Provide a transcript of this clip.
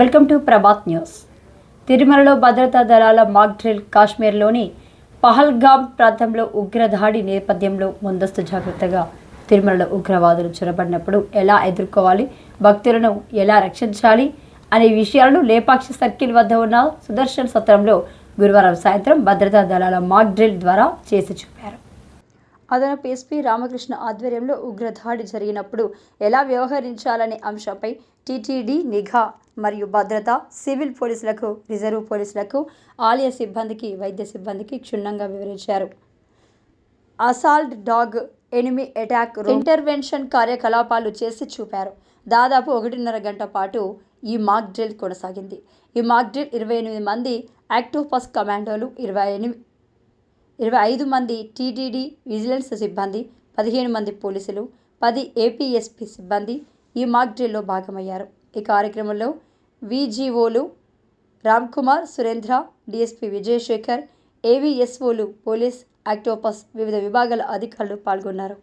Welcome to Prabhat news. తిరుమలలో భద్రతా దళాల మాక్ డ్రిల్ కాశ్మీర్లోని పహల్గామ్ ప్రాంతంలో ఉగ్రదాడి నేపథ్యంలో ముందస్తు జాగ్రత్తగా తిరుమలలో ఉగ్రవాదులు చొరబడినప్పుడు ఎలా ఎదుర్కోవాలి భక్తులను ఎలా రక్షించాలి అనే విషయాలను లేపాక్షి సర్కిల్ వద్ద ఉన్న సుదర్శన్ సత్రంలో గురువారం సాయంత్రం భద్రతా దళాల మాక్ డ్రిల్ ద్వారా చేసి చూపారు. అదనపు ఎస్పీ రామకృష్ణ ఆధ్వర్యంలో ఉగ్రదాడి జరిగినప్పుడు ఎలా వ్యవహరించాలనే అంశంపై టీటీడీ నిఘా మరియు భద్రత సివిల్ పోలీసులకు రిజర్వ్ పోలీసులకు ఆలయ సిబ్బందికి వైద్య సిబ్బందికి క్షుణ్ణంగా వివరించారు. Assault dog enemy attack intervention కార్యకలాపాలు చేసి చూపారు. దాదాపు ఒకటిన్నర గంట పాటు ఈ మాక్ డ్రిల్ కొనసాగింది. ఈ మాక్ డ్రిల్ ఇరవై ఎనిమిది మంది యాక్టోపస్ కమాండోలు ఇరవై ఎనిమిది ఇరవై ఐదు మంది టీటీడీ విజిలెన్స్ సిబ్బంది పదిహేను మంది పోలీసులు పది ఏపీఎస్పీ సిబ్బంది ఈ మాక్ డ్రిల్లో భాగమయ్యారు. ఈ కార్యక్రమంలో విజీఓలు రామ్ కుమార్ సురేంద్ర డిఎస్పీ విజయశేఖర్ ఏవిఎస్ఓలు పోలీస్ యాక్టోపస్ వివిధ విభాగాల అధికారులు పాల్గొన్నారు.